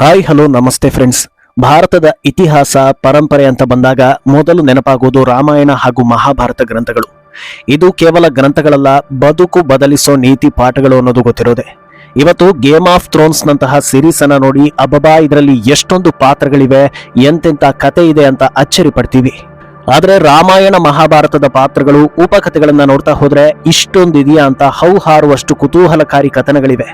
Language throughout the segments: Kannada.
ಹಾಯ್, ಹಲೋ, ನಮಸ್ತೆ ಫ್ರೆಂಡ್ಸ್ ಭಾರತದ ಇತಿಹಾಸ, ಪರಂಪರೆ ಅಂತ ಬಂದಾಗ ಮೊದಲು ನೆನಪಾಗುವುದು ರಾಮಾಯಣ ಹಾಗೂ ಮಹಾಭಾರತ ಗ್ರಂಥಗಳು. ಇದು ಕೇವಲ ಗ್ರಂಥಗಳಲ್ಲ, ಬದುಕು ಬದಲಿಸೋ ನೀತಿ ಪಾಠಗಳು ಅನ್ನೋದು ಗೊತ್ತಿರೋದೆ. ಇವತ್ತು ಗೇಮ್ ಆಫ್ ಥ್ರೋನ್ಸ್ ನಂತಹ ಸಿರೀಸ್ ಅನ್ನ ನೋಡಿ ಅಬಬಾ ಇದರಲ್ಲಿ ಎಷ್ಟೊಂದು ಪಾತ್ರಗಳಿವೆ ಎಂತೆಂತ ಕತೆ ಇದೆ ಅಂತ ಅಚ್ಚರಿ ಪಡ್ತೀವಿ ಆದರೆ ರಾಮಾಯಣ ಮಹಾಭಾರತದ ಪಾತ್ರಗಳು, ಉಪಕಥೆಗಳನ್ನ ನೋಡ್ತಾ ಹೋದ್ರೆ ಇಷ್ಟೊಂದು ಇದೆಯಾ ಅಂತ ಹೌಹಾರುವಷ್ಟು ಕುತೂಹಲಕಾರಿ ಕಥನಗಳಿವೆ.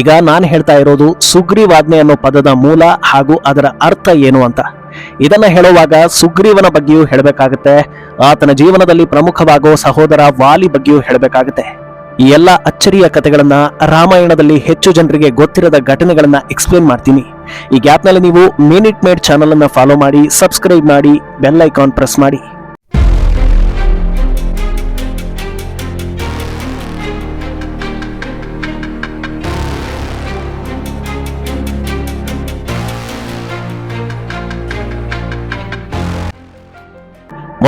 ಈಗ ನಾನು ಹೇಳ್ತಾ ಇರೋದು ಸುಗ್ರೀವಾಜ್ಞೆ ಅನ್ನೋ ಪದದ ಮೂಲ ಹಾಗೂ ಅದರ ಅರ್ಥ ಏನು ಅಂತ. ಇದನ್ನ ಹೇಳುವಾಗ ಸುಗ್ರೀವನ ಬಗ್ಗೆಯೂ ಹೇಳಬೇಕಾಗುತ್ತೆ, ಆತನ ಜೀವನದಲ್ಲಿ ಪ್ರಮುಖವಾಗೋ ಸಹೋದರ ವಾಲಿ ಬಗ್ಗೆಯೂ ಹೇಳಬೇಕಾಗುತ್ತೆ. ಈ ಎಲ್ಲ ಅಚ್ಚರಿಯ ಕಥೆಗಳನ್ನ ರಾಮಾಯಣದಲ್ಲಿ ಹೆಚ್ಚು ಜನರಿಗೆ ಗೊತ್ತಿರದ ಘಟನೆಗಳನ್ನ ಎಕ್ಸ್ಪ್ಲೇನ್ ಮಾಡ್ತೀನಿ. ಈ ಗ್ಯಾಪ್ನಲ್ಲಿ ನೀವು ಮಿನಿಟ್ ಮೇಡ್ ಚಾನಲ್ ಅನ್ನ ಫಾಲೋ ಮಾಡಿ ಸಬ್ಸ್ಕ್ರೈಬ್ ಮಾಡಿ ಬೆಲ್ ಐಕಾನ್ ಪ್ರೆಸ್ ಮಾಡಿ.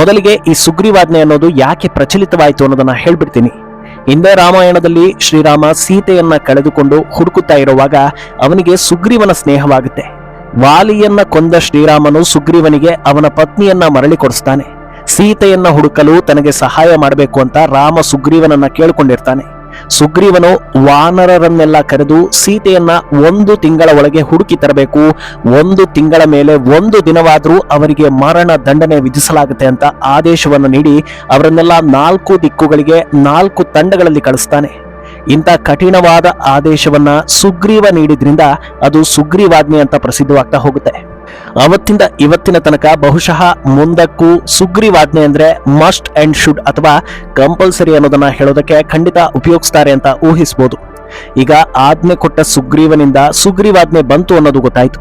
ಮೊದಲಿಗೆ ಈ ಸುಗ್ರೀವಾಜ್ಞೆ ಅನ್ನೋದು ಯಾಕೆ ಪ್ರಚಲಿತವಾಯಿತು ಅನ್ನೋದನ್ನ ಹೇಳ್ಬಿಡ್ತೀನಿ. ಹಿಂದೆ ರಾಮಾಯಣದಲ್ಲಿ ಶ್ರೀರಾಮ ಸೀತೆಯನ್ನ ಕಳೆದುಕೊಂಡು ಹುಡುಕುತ್ತಾ ಇರುವಾಗ ಅವನಿಗೆ ಸುಗ್ರೀವನ ಸ್ನೇಹವಾಗುತ್ತೆ. ವಾಲಿಯನ್ನ ಕೊಂದ ಶ್ರೀರಾಮನು ಸುಗ್ರೀವನಿಗೆ ಅವನ ಪತ್ನಿಯನ್ನ ಮರಳಿ ಕೊಡಿಸ್ತಾನೆ. ಸೀತೆಯನ್ನ ಹುಡುಕಲು ತನಗೆ ಸಹಾಯ ಮಾಡಬೇಕು ಅಂತ ರಾಮ ಸುಗ್ರೀವನನ್ನ ಕೇಳಿಕೊಂಡಿರ್ತಾನೆ. ಸುಗ್ರೀವನು ವಾನರರನ್ನೆಲ್ಲ ಕರೆದು ಸೀತೆಯನ್ನ ಒಂದು ತಿಂಗಳ ಒಳಗೆ ಹುಡುಕಿ ತರಬೇಕು. ಒಂದು ತಿಂಗಳ ಮೇಲೆ ಒಂದು ದಿನವಾದರೂ ಅವರಿಗೆ ಮರಣ ದಂಡನೆ ವಿಧಿಸಲಾಗುತ್ತೆ ಅಂತ ಆದೇಶವನ್ನು ನೀಡಿ ಅವರನ್ನೆಲ್ಲ ನಾಲ್ಕು ದಿಕ್ಕುಗಳಿಗೆ ನಾಲ್ಕು ತಂಡಗಳಲ್ಲಿ ಕಳಿಸ್ತಾನೆ. ಇಂಥ ಕಠಿಣವಾದ ಆದೇಶವನ್ನ ಸುಗ್ರೀವ ನೀಡಿದ್ರಿಂದ ಅದು ಸುಗ್ರೀವಾಜ್ಞೆ ಅಂತ ಪ್ರಸಿದ್ಧವಾಗ್ತಾ ಹೋಗುತ್ತೆ. ಅವತ್ತಿಂದ ಇವತ್ತಿನ ತನಕ ಬಹುಶಃ ಮುಂದಕ್ಕೂ ಸುಗ್ರೀವಾಜ್ಞೆ ಅಂದ್ರೆ ಮಸ್ಟ್ ಅಂಡ್ ಶುಡ್ ಅಥವಾ ಕಂಪಲ್ಸರಿ ಅನ್ನೋದನ್ನ ಹೇಳೋದಕ್ಕೆ ಖಂಡಿತ ಉಪಯೋಗಿಸ್ತಾರೆ ಅಂತ ಊಹಿಸಬಹುದು ಈಗ ಆಜ್ಞೆ ಕೊಟ್ಟ ಸುಗ್ರೀವನಿಂದ ಸುಗ್ರೀವಾಜ್ಞೆ ಬಂತು ಅನ್ನೋದು ಗೊತ್ತಾಯ್ತು.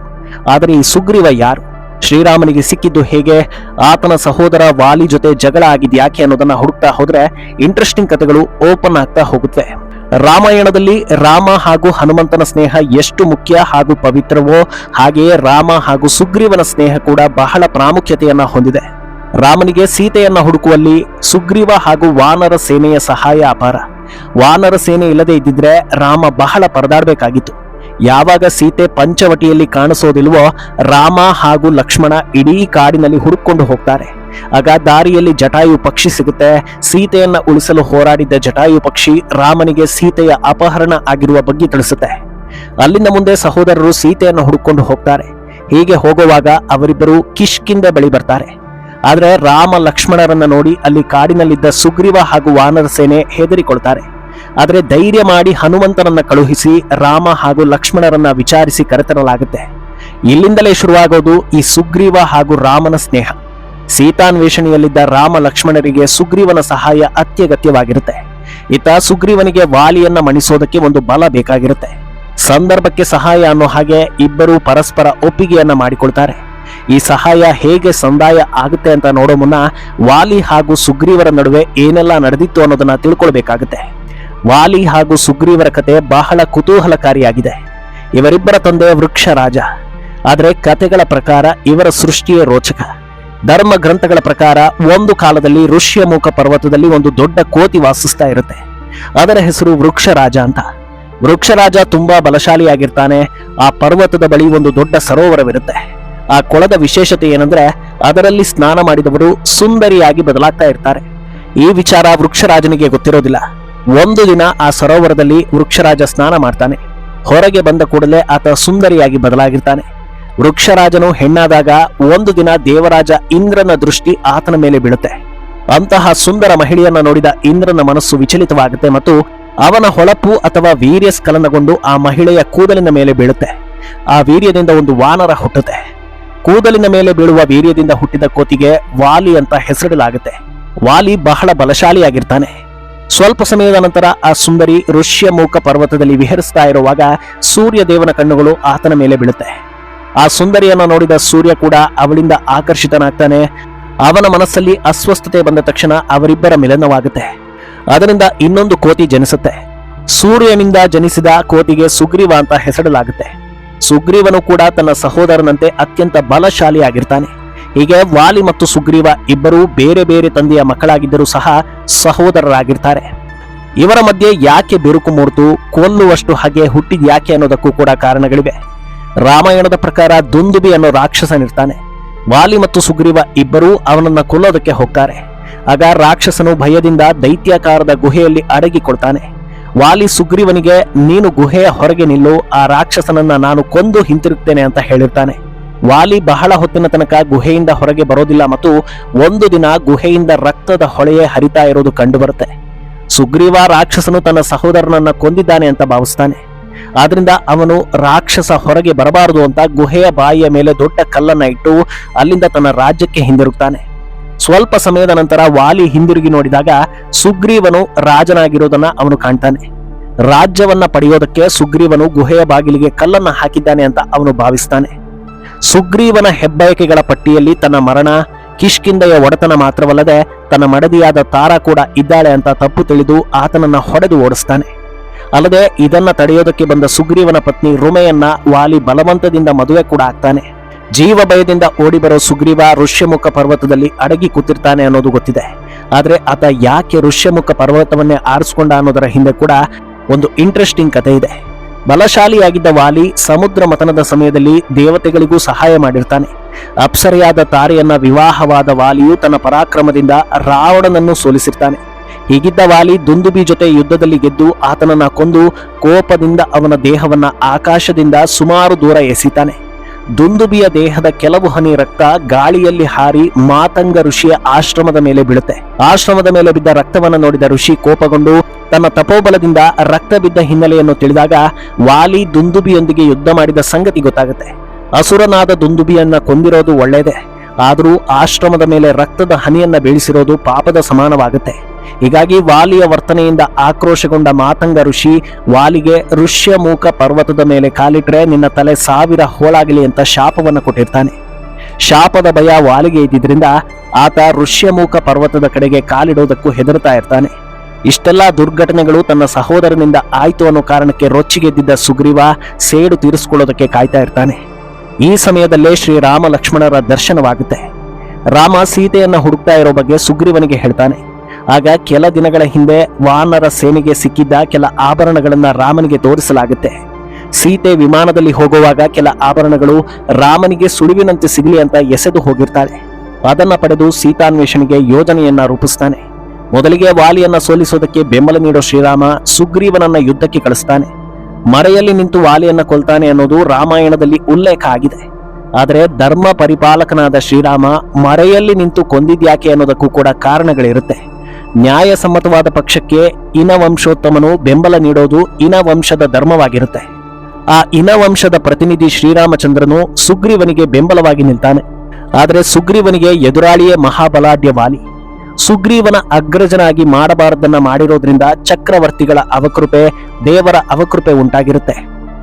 ಆದರೆ ಈ ಸುಗ್ರೀವ ಯಾರು? ಶ್ರೀರಾಮನಿಗೆ ಸಿಕ್ಕಿದ್ದು ಹೇಗೆ? ಆತನ ಸಹೋದರ ವಾಲಿ ಜೊತೆ ಜಗಳ ಆಗಿದ್ಯಾಕೆ ಅನ್ನೋದನ್ನ ಹುಡುಕ್ತಾ ಹೋದ್ರೆ ಇಂಟ್ರೆಸ್ಟಿಂಗ್ ಕಥೆಗಳು ಓಪನ್ ಆಗ್ತಾ ಹೋಗುತ್ತವೆ ರಾಮಾಯಣದಲ್ಲಿ ರಾಮ ಹಾಗೂ ಹನುಮಂತನ ಸ್ನೇಹ ಎಷ್ಟು ಮುಖ್ಯ ಹಾಗೂ ಪವಿತ್ರವೋ ಹಾಗೆಯೇ ರಾಮ ಹಾಗೂ ಸುಗ್ರೀವನ ಸ್ನೇಹ ಕೂಡ ಬಹಳ ಪ್ರಾಮುಖ್ಯತೆಯನ್ನ ಹೊಂದಿದೆ. ರಾಮನಿಗೆ ಸೀತೆಯನ್ನ ಹುಡುಕುವಲ್ಲಿ ಸುಗ್ರೀವ ಹಾಗೂ ವಾನರ ಸೇನೆಯ ಸಹಾಯ ಅಪಾರ. ವಾನರ ಸೇನೆ ಇಲ್ಲದೆ ಇದ್ದಿದ್ರೆ ರಾಮ ಬಹಳ ಪರದಾಡಬೇಕಾಗಿತ್ತು. ಯಾವಾಗ ಸೀತೆ ಪಂಚವಟಿಯಲ್ಲಿ ಕಾಣಿಸೋದಿಲ್ವೋ ರಾಮ ಹಾಗೂ ಲಕ್ಷ್ಮಣ ಇಡೀ ಕಾಡಿನಲ್ಲಿ ಹುಡುಕೊಂಡು ಹೋಗ್ತಾರೆ. ಆಗ ದಾರಿಯಲ್ಲಿ ಜಟಾಯು ಪಕ್ಷಿ ಸಿಗುತ್ತೆ. ಸೀತೆಯನ್ನ ಉಳಿಸಲು ಹೋರಾಡಿದ್ದ ಜಟಾಯು ಪಕ್ಷಿ ರಾಮನಿಗೆ ಸೀತೆಯ ಅಪಹರಣ ಆಗಿರುವ ಬಗ್ಗೆ ತಿಳಿಸುತ್ತೆ. ಅಲ್ಲಿಂದ ಮುಂದೆ ಸಹೋದರರು ಸೀತೆಯನ್ನು ಹುಡುಕೊಂಡು ಹೋಗ್ತಾರೆ. ಹೀಗೆ ಹೋಗುವಾಗ ಅವರಿಬ್ಬರು ಕಿಷ್ಕಿಂದ ಬಳಿ ಬರ್ತಾರೆ. ಆದ್ರೆ ರಾಮ ಲಕ್ಷ್ಮಣರನ್ನ ನೋಡಿ ಅಲ್ಲಿ ಕಾಡಿನಲ್ಲಿದ್ದ ಸುಗ್ರೀವ ಹಾಗೂ ವಾನರ ಸೇನೆ ಹೆದರಿಕೊಳ್ತಾರೆ. ಆದರೆ ಧೈರ್ಯ ಮಾಡಿ ಹನುಮಂತನನ್ನ ಕಳುಹಿಸಿ ರಾಮ ಹಾಗೂ ಲಕ್ಷ್ಮಣರನ್ನ ವಿಚಾರಿಸಿ ಕರೆತರಲಾಗುತ್ತೆ. ಇಲ್ಲಿಂದಲೇ ಶುರುವಾಗೋದು ಈ ಸುಗ್ರೀವ ಹಾಗೂ ರಾಮನ ಸ್ನೇಹ. ಸೀತಾನ್ವೇಷಣೆಯಲ್ಲಿದ್ದ ರಾಮ ಲಕ್ಷ್ಮಣರಿಗೆ ಸುಗ್ರೀವನ ಸಹಾಯ ಅತ್ಯಗತ್ಯವಾಗಿರುತ್ತೆ. ಇತ ಸುಗ್ರೀವನಿಗೆ ವಾಲಿಯನ್ನ ಮಣಿಸೋದಕ್ಕೆ ಒಂದು ಬಲ ಬೇಕಾಗಿರುತ್ತೆ. ಸಂದರ್ಭಕ್ಕೆ ಸಹಾಯ ಅನ್ನೋ ಹಾಗೆ ಇಬ್ಬರು ಪರಸ್ಪರ ಒಪ್ಪಿಗೆಯನ್ನ ಮಾಡಿಕೊಳ್ತಾರೆ. ಈ ಸಹಾಯ ಹೇಗೆ ಸಂದಾಯ ಆಗುತ್ತೆ ಅಂತ ನೋಡೋ ಮುನ್ನ ವಾಲಿ ಹಾಗೂ ಸುಗ್ರೀವರ ನಡುವೆ ಏನೆಲ್ಲ ನಡೆದಿತ್ತು ಅನ್ನೋದನ್ನ ತಿಳ್ಕೊಳ್ಬೇಕಾಗುತ್ತೆ. ವಾಲಿ ಹಾಗೂ ಸುಗ್ರೀವರ ಕತೆ ಬಹಳ ಕುತೂಹಲಕಾರಿಯಾಗಿದೆ. ಇವರಿಬ್ಬರ ತಂದೆ ವೃಕ್ಷ ರಾಜ ಆದರೆ ಕತೆಗಳ ಪ್ರಕಾರ ಇವರ ಸೃಷ್ಟಿಯೇ ರೋಚಕ. ಧರ್ಮ ಗ್ರಂಥಗಳ ಪ್ರಕಾರ ಒಂದು ಕಾಲದಲ್ಲಿ ಋಷ್ಯಮುಖ ಪರ್ವತದಲ್ಲಿ ಒಂದು ದೊಡ್ಡ ಕೋತಿ ವಾಸಿಸ್ತಾ ಇರುತ್ತೆ. ಅದರ ಹೆಸರು ವೃಕ್ಷರಾಜ ಅಂತ. ವೃಕ್ಷರಾಜ ತುಂಬಾ ಬಲಶಾಲಿಯಾಗಿರ್ತಾನೆ. ಆ ಪರ್ವತದ ಬಳಿ ಒಂದು ದೊಡ್ಡ ಸರೋವರವಿರುತ್ತೆ. ಆ ಕೊಳದ ವಿಶೇಷತೆ ಏನಂದ್ರೆ ಅದರಲ್ಲಿ ಸ್ನಾನ ಮಾಡಿದವರು ಸುಂದರಿಯಾಗಿ ಬದಲಾಗ್ತಾ ಇರ್ತಾರೆ. ಈ ವಿಚಾರ ವೃಕ್ಷರಾಜನಿಗೆ ಗೊತ್ತಿರೋದಿಲ್ಲ. ಒಂದು ದಿನ ಆ ಸರೋವರದಲ್ಲಿ ವೃಕ್ಷರಾಜ ಸ್ನಾನ ಮಾಡ್ತಾನೆ. ಹೊರಗೆ ಬಂದ ಕೂಡಲೇ ಆತ ಸುಂದರಿಯಾಗಿ ಬದಲಾಗಿರ್ತಾನೆ. ವೃಕ್ಷರಾಜನು ಹೆಣ್ಣಾದಾಗ ಒಂದು ದಿನ ದೇವರಾಜ ಇಂದ್ರನ ದೃಷ್ಟಿ ಆತನ ಮೇಲೆ ಬೀಳುತ್ತೆ. ಅಂತಹ ಸುಂದರ ಮಹಿಳೆಯನ್ನು ನೋಡಿದ ಇಂದ್ರನ ಮನಸ್ಸು ವಿಚಲಿತವಾಗುತ್ತೆ ಮತ್ತು ಅವನ ಹೊಳಪು ಅಥವಾ ವೀರ್ಯ ಸ್ಖಲನಗೊಂಡು ಆ ಮಹಿಳೆಯ ಕೂದಲಿನ ಮೇಲೆ ಬೀಳುತ್ತೆ. ಆ ವೀರ್ಯದಿಂದ ಒಂದು ವಾನರ ಹುಟ್ಟುತ್ತೆ. ಕೂದಲಿನ ಮೇಲೆ ಬೀಳುವ ವೀರ್ಯದಿಂದ ಹುಟ್ಟಿದ ಕೋತಿಗೆ ವಾಲಿ ಅಂತ ಹೆಸರಿಡಲಾಗುತ್ತೆ. ವಾಲಿ ಬಹಳ ಬಲಶಾಲಿಯಾಗಿರ್ತಾನೆ. ಸ್ವಲ್ಪ ಸಮಯದ ನಂತರ ಆ ಸುಂದರಿ ಋಷ್ಯಮೂಕ ಪರ್ವತದಲ್ಲಿ ವಿಹರಿಸ್ತಾ ಇರುವಾಗ ಸೂರ್ಯ ದೇವನ ಕಣ್ಣುಗಳು ಆತನ ಮೇಲೆ ಬೀಳುತ್ತೆ. ಆ ಸುಂದರಿಯನ್ನ ನೋಡಿದ ಸೂರ್ಯ ಕೂಡ ಅವಳಿಂದ ಆಕರ್ಷಿತನಾಗ್ತಾನೆ. ಅವನ ಮನಸ್ಸಲ್ಲಿ ಅಸ್ವಸ್ಥತೆ ಬಂದ ತಕ್ಷಣ ಅವರಿಬ್ಬರ ಮಿಲನವಾಗುತ್ತೆ. ಅದರಿಂದ ಇನ್ನೊಂದು ಕೋತಿ ಜನಿಸುತ್ತೆ. ಸೂರ್ಯನಿಂದ ಜನಿಸಿದ ಕೋತಿಗೆ ಸುಗ್ರೀವ ಅಂತ ಹೆಸರಲಾಗುತ್ತೆ. ಸುಗ್ರೀವನು ಕೂಡ ತನ್ನ ಸಹೋದರನಂತೆ ಅತ್ಯಂತ ಬಲಶಾಲಿಯಾಗಿರ್ತಾನೆ. ಹೀಗೆ ವಾಲಿ ಮತ್ತು ಸುಗ್ರೀವ ಇಬ್ಬರೂ ಬೇರೆ ಬೇರೆ ತಂದೆಯ ಮಕ್ಕಳಾಗಿದ್ದರೂ ಸಹ ಸಹೋದರರಾಗಿರ್ತಾರೆ. ಇವರ ಮಧ್ಯೆ ಯಾಕೆ ಬಿರುಕು ಮೂಡ್ತು ಕೊಲ್ಲುವಷ್ಟು ಹಾಗೆ ಹುಟ್ಟಿದ ಯಾಕೆ ಅನ್ನೋದಕ್ಕೂ ಕೂಡ ಕಾರಣಗಳಿವೆ. ರಾಮಾಯಣದ ಪ್ರಕಾರ ದುಂದುಬಿ ಅನ್ನೋ ರಾಕ್ಷಸನಿರ್ತಾನೆ ವಾಲಿ ಮತ್ತು ಸುಗ್ರೀವ ಇಬ್ಬರೂ ಅವನನ್ನ ಕೊಲ್ಲೋದಕ್ಕೆ ಹೋಗ್ತಾರೆ. ಆಗ ರಾಕ್ಷಸನು ಭಯದಿಂದ ದೈತ್ಯಾಕಾರದ ಗುಹೆಯಲ್ಲಿ ಅಡಗಿಕೊಳ್ತಾನೆ ವಾಲಿ ಸುಗ್ರೀವನಿಗೆ, ನೀನು ಗುಹೆಯ ಹೊರಗೆ ನಿಲ್ಲು, ಆ ರಾಕ್ಷಸನನ್ನ ನಾನು ಕೊಂದು ಹಿಂತಿರುತ್ತೇನೆ ಅಂತ ಹೇಳಿರ್ತಾನೆ. ವಾಲಿ ಬಹಳ ಹೊತ್ತಿನ ತನಕ ಗುಹೆಯಿಂದ ಹೊರಗೆ ಬರೋದಿಲ್ಲ ಮತ್ತು ಒಂದು ದಿನ ಗುಹೆಯಿಂದ ರಕ್ತದ ಹೊಳೆಯೇ ಹರಿತಾ ಇರೋದು ಕಂಡುಬರುತ್ತೆ. ಸುಗ್ರೀವ ರಾಕ್ಷಸನು ತನ್ನ ಸಹೋದರನನ್ನ ಕೊಂದಿದ್ದಾನೆ ಅಂತ ಭಾವಿಸ್ತಾನೆ. ಆದ್ರಿಂದ ಅವನು ರಾಕ್ಷಸ ಹೊರಗೆ ಬರಬಾರದು ಅಂತ ಗುಹೆಯ ಬಾಯಿಯ ಮೇಲೆ ದೊಡ್ಡ ಕಲ್ಲನ್ನ ಇಟ್ಟು ಅಲ್ಲಿಂದ ತನ್ನ ರಾಜ್ಯಕ್ಕೆ ಹಿಂದಿರುಗ್ತಾನೆ. ಸ್ವಲ್ಪ ಸಮಯದ ನಂತರ ವಾಲಿ ಹಿಂದಿರುಗಿ ನೋಡಿದಾಗ ಸುಗ್ರೀವನು ರಾಜನಾಗಿರೋದನ್ನ ಅವನು ಕಾಣ್ತಾನೆ. ರಾಜ್ಯವನ್ನ ಪಡೆಯೋದಕ್ಕೆ ಸುಗ್ರೀವನು ಗುಹೆಯ ಬಾಗಿಲಿಗೆ ಕಲ್ಲನ್ನ ಹಾಕಿದ್ದಾನೆ ಅಂತ ಅವನು ಭಾವಿಸ್ತಾನೆ. ಸುಗ್ರೀವನ ಹೆಬ್ಬಯಕೆಗಳ ಪಟ್ಟಿಯಲ್ಲಿ ತನ್ನ ಮರಣ ಕಿಷ್ಕಿಂದೆಯ ಒಡೆತನ ಮಾತ್ರವಲ್ಲದೆ ತನ್ನ ಮಡದಿಯಾದ ತಾರಾ ಕೂಡ ಇದ್ದಾಳೆ ಅಂತ ತಪ್ಪು ತಿಳಿದು ಆತನನ್ನ ಹೊಡೆದು ಓಡಿಸ್ತಾನೆ. ಅಲ್ಲದೆ ಇದನ್ನ ತಡೆಯೋದಕ್ಕೆ ಬಂದ ಸುಗ್ರೀವನ ಪತ್ನಿ ರುಮೆಯನ್ನ ವಾಲಿ ಬಲವಂತದಿಂದ ಮದುವೆ ಕೂಡ ಆಗ್ತಾನೆ. ಜೀವ ಭಯದಿಂದ ಓಡಿಬರೋ ಸುಗ್ರೀವ ಋಷ್ಯಮುಖ ಪರ್ವತದಲ್ಲಿ ಅಡಗಿ ಕೂತಿರ್ತಾನೆ ಅನ್ನೋದು ಗೊತ್ತಿದೆ. ಆದರೆ ಆತ ಯಾಕೆ ಋಷ್ಯಮುಖ ಪರ್ವತವನ್ನೇ ಆರಿಸ್ಕೊಂಡ ಅನ್ನೋದರ ಹಿಂದೆ ಕೂಡ ಒಂದು ಇಂಟ್ರೆಸ್ಟಿಂಗ್ ಕಥೆ ಇದೆ. ಬಲಶಾಲಿಯಾಗಿದ್ದ ವಾಲಿ ಸಮುದ್ರ ಮತನದ ಸಮಯದಲ್ಲಿ ದೇವತೆಗಳಿಗೂ ಸಹಾಯ ಮಾಡಿರ್ತಾನೆ. ಅಪ್ಸರೆಯಾದ ತಾರೆಯನ್ನ ವಿವಾಹವಾದ ವಾಲಿಯು ತನ್ನ ಪರಾಕ್ರಮದಿಂದ ರಾವಣನನ್ನು ಸೋಲಿಸಿರ್ತಾನೆ. ಹೀಗಿದ್ದ ವಾಲಿ ದುಂದುಬಿ ಜೊತೆ ಯುದ್ಧದಲ್ಲಿ ಗೆದ್ದು ಆತನನ್ನ ಕೊಂದು ಕೋಪದಿಂದ ಅವನ ದೇಹವನ್ನ ಆಕಾಶದಿಂದ ಸುಮಾರು ದೂರ ಎಸಿತಾನೆ. ದುಂದುಬಿಯ ದೇಹದ ಕೆಲವು ಹನಿ ರಕ್ತ ಗಾಳಿಯಲ್ಲಿ ಹಾರಿ ಮಾತಂಗ ಋಷಿಯ ಆಶ್ರಮದ ಮೇಲೆ ಬೀಳುತ್ತೆ. ಆಶ್ರಮದ ಮೇಲೆ ಬಿದ್ದ ರಕ್ತವನ್ನು ನೋಡಿದ ಋಷಿ ಕೋಪಗೊಂಡು ತನ್ನ ತಪೋಬಲದಿಂದ ರಕ್ತ ಬಿದ್ದ ಹಿನ್ನೆಲೆಯನ್ನು ತಿಳಿದಾಗ ವಾಲಿ ದುಂದುಬಿಯೊಂದಿಗೆ ಯುದ್ಧ ಮಾಡಿದ ಸಂಗತಿ ಗೊತ್ತಾಗುತ್ತೆ. ಅಸುರನಾದ ದುಂದುಬಿಯನ್ನ ಕೊಂದಿರೋದು ಒಳ್ಳೆಯದೇ ಆದರೂ ಆಶ್ರಮದ ಮೇಲೆ ರಕ್ತದ ಹನಿಯನ್ನ ಬೀಳಿಸಿರೋದು ಪಾಪದ ಸಮಾನವಾಗುತ್ತೆ. ಹೀಗಾಗಿ ವಾಲಿಯ ವರ್ತನೆಯಿಂದ ಆಕ್ರೋಶಗೊಂಡ ಮಾತಂಗ ಋಷಿ, ವಾಲಿಗೆ ಋಷ್ಯಮೂಕ ಪರ್ವತದ ಮೇಲೆ ಕಾಲಿಟ್ರೆ ನಿನ್ನ ತಲೆ ಸಾವಿರ ಹೋಳಾಗಲಿ ಅಂತ ಶಾಪವನ್ನು ಕೊಟ್ಟಿರ್ತಾನೆ. ಶಾಪದ ಭಯ ವಾಲಿಗೆ ಇದ್ದಿದ್ರಿಂದ ಆತ ಋಷ್ಯಮೂಕ ಪರ್ವತದ ಕಡೆಗೆ ಕಾಲಿಡೋದಕ್ಕೂ ಹೆದರ್ತಾ ಇರ್ತಾನೆ. ಇಷ್ಟೆಲ್ಲ ದುರ್ಘಟನೆಗಳು ತನ್ನ ಸಹೋದರನಿಂದ ಆಯ್ತು ಅನ್ನೋ ಕಾರಣಕ್ಕೆ ರೊಚ್ಚಿಗೆದ್ದಿದ್ದ ಸುಗ್ರೀವ ಸೇಡು ತೀರಿಸಿಕೊಳ್ಳೋದಕ್ಕೆ ಕಾಯ್ತಾ ಇರ್ತಾನೆ. ಈ ಸಮಯದಲ್ಲೇ ಶ್ರೀರಾಮ ಲಕ್ಷ್ಮಣರ ದರ್ಶನವಾಗುತ್ತೆ. ರಾಮ ಸೀತೆಯನ್ನ ಹುಡುಕ್ತಾ ಇರೋ ಬಗ್ಗೆ ಸುಗ್ರೀವನಿಗೆ ಹೇಳ್ತಾನೆ. ಆಗ ಕೆಲ ದಿನಗಳ ಹಿಂದೆ ವಾನರ ಸೇನೆಗೆ ಸಿಕ್ಕಿದ್ದ ಕೆಲ ಆಭರಣಗಳನ್ನ ರಾಮನಿಗೆ ತೋರಿಸಲಾಗುತ್ತೆ. ಸೀತೆ ವಿಮಾನದಲ್ಲಿ ಹೋಗುವಾಗ ಕೆಲ ಆಭರಣಗಳು ರಾಮನಿಗೆ ಸುಳಿವಿನಂತೆ ಸಿಗಲಿ ಅಂತ ಎಸೆದು ಹೋಗಿರ್ತಾಳೆ. ಅದನ್ನ ಪಡೆದು ಸೀತಾನ್ವೇಷಣೆಗೆ ಯೋಜನೆಯನ್ನ ರೂಪಿಸ್ತಾನೆ. ಮೊದಲಿಗೆ ವಾಲಿಯನ್ನ ಸೋಲಿಸೋದಕ್ಕೆ ಬೆಂಬಲ ನೀಡೋ ಶ್ರೀರಾಮ ಸುಗ್ರೀವನನ್ನ ಯುದ್ಧಕ್ಕೆ ಕಳಿಸ್ತಾನೆ. ಮರೆಯಲ್ಲಿ ನಿಂತು ವಾಲಿಯನ್ನ ಕೊಲ್ತಾನೆ ಅನ್ನೋದು ರಾಮಾಯಣದಲ್ಲಿ ಉಲ್ಲೇಖ ಆಗಿದೆ. ಆದರೆ ಧರ್ಮ ಪರಿಪಾಲಕನಾದ ಶ್ರೀರಾಮ ಮರೆಯಲ್ಲಿ ನಿಂತು ಕೊಂದಿದ್ಯಾಕೆ ಅನ್ನೋದಕ್ಕೂ ಕೂಡ ಕಾರಣಗಳಿರುತ್ತೆ. ನ್ಯಾಯಸಮ್ಮತವಾದ ಪಕ್ಷಕ್ಕೆ ಇನವಂಶೋತ್ತಮನು ಬೆಂಬಲ ನೀಡೋದು ಇನವಂಶದ ಧರ್ಮವಾಗಿರುತ್ತೆ. ಆ ಇನವಂಶದ ಪ್ರತಿನಿಧಿ ಶ್ರೀರಾಮಚಂದ್ರನು ಸುಗ್ರೀವನಿಗೆ ಬೆಂಬಲವಾಗಿ ನಿಲ್ತಾನೆ. ಆದರೆ ಸುಗ್ರೀವನಿಗೆ ಎದುರಾಳಿಯೇ ಮಹಾಬಲಾಢ್ಯ ವಾಲಿ ಸುಗ್ರೀವನ ಅಗ್ರಜನಾಗಿ ಮಾಡಬಾರದನ್ನ ಮಾಡಿರೋದ್ರಿಂದ ಚಕ್ರವರ್ತಿಗಳ ಅವಕೃಪೆ ದೇವರ ಅವಕೃಪೆ ಉಂಟಾಗಿರುತ್ತೆ.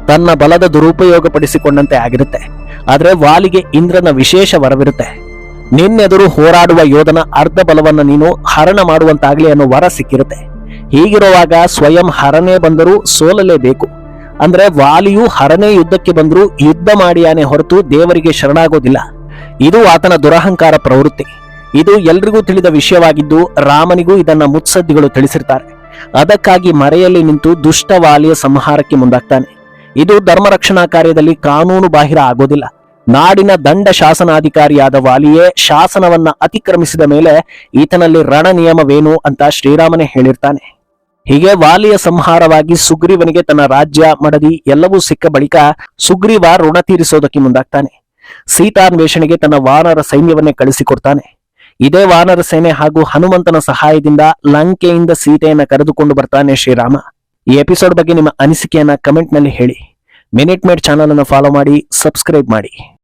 ತನ್ನ ಬಲದ ದುರುಪಯೋಗಪಡಿಸಿಕೊಂಡಂತೆ ಆಗಿರುತ್ತೆ. ಆದರೆ ವಾಲಿಗೆ ಇಂದ್ರನ ವಿಶೇಷ ವರವಿರುತ್ತೆ. ನಿನ್ನೆದುರು ಹೋರಾಡುವ ಯೋಧನ ಅರ್ಧ ಬಲವನ್ನು ನೀನು ಹರಣ ಮಾಡುವಂತಾಗಲಿ ಅನ್ನೋ ವರ ಸಿಕ್ಕಿರುತ್ತೆ. ಹೀಗಿರುವಾಗ ಸ್ವಯಂ ಹರನೇ ಬಂದರೂ ಸೋಲಲೇಬೇಕು. ಅಂದ್ರೆ ವಾಲಿಯು ಹರನೇ ಯುದ್ಧಕ್ಕೆ ಬಂದರೂ ಯುದ್ಧ ಮಾಡಿಯಾನೆ ಹೊರತು ದೇವರಿಗೆ ಶರಣಾಗೋದಿಲ್ಲ. ಇದು ಆತನ ದುರಹಂಕಾರ ಪ್ರವೃತ್ತಿ. ಇದು ಎಲ್ರಿಗೂ ತಿಳಿದ ವಿಷಯವಾಗಿದ್ದು ರಾಮನಿಗೂ ಇದನ್ನ ಮುತ್ಸದ್ದಿಗಳು ತಿಳಿಸಿರ್ತಾರೆ. ಅದಕ್ಕಾಗಿ ಮರೆಯಲ್ಲಿ ನಿಂತು ದುಷ್ಟ ವಾಲಿಯ ಸಂಹಾರಕ್ಕೆ ಮುಂದಾಗ್ತಾನೆ. ಇದು ಧರ್ಮ ರಕ್ಷಣಾ ಕಾರ್ಯದಲ್ಲಿ ಕಾನೂನು ಬಾಹಿರ ಆಗೋದಿಲ್ಲ. ನಾಡಿನ ದಂಡ ಶಾಸನಾಧಿಕಾರಿಯಾದ ವಾಲಿಯೇ ಶಾಸನವನ್ನ ಅತಿಕ್ರಮಿಸಿದ ಮೇಲೆ ಈತನಲ್ಲಿ ರಣ ನಿಯಮವೇನು ಅಂತ ಶ್ರೀರಾಮನೇ ಹೇಳಿರ್ತಾನೆ. ಹೀಗೆ ವಾಲಿಯ ಸಂಹಾರವಾಗಿ ಸುಗ್ರೀವನಿಗೆ ತನ್ನ ರಾಜ್ಯ, ಮಡದಿ ಎಲ್ಲವೂ ಸಿಕ್ಕ ಬಳಿಕ ಸುಗ್ರೀವ ಋಣ ತೀರಿಸೋದಕ್ಕೆ ಮುಂದಾಗ್ತಾನೆ. ಸೀತಾನ್ವೇಷಣೆಗೆ ತನ್ನ ವಾನರ ಸೈನ್ಯವನ್ನೇ ಕಳಿಸಿಕೊಡ್ತಾನೆ. ಇದೇ ವಾನರ ಸೇನೆ ಹಾಗೂ ಹನುಮಂತನ ಸಹಾಯದಿಂದ ಲಂಕೆಯಿಂದ ಸೀತೆಯನ್ನ ಕರೆದುಕೊಂಡು ಬರ್ತಾನೆ ಶ್ರೀರಾಮ. ಈ ಎಪಿಸೋಡ್ ಬಗ್ಗೆ ನಿಮ್ಮ ಅನಿಸಿಕೆಯನ್ನ ಕಮೆಂಟ್ನಲ್ಲಿ ಹೇಳಿ. ಮಿನಿಟ್ ಮೇಡ್ ಚಾನಲ್ ಅನ್ನು ಫಾಲೋ ಮಾಡಿ, ಸಬ್ಸ್ಕ್ರೈಬ್ ಮಾಡಿ.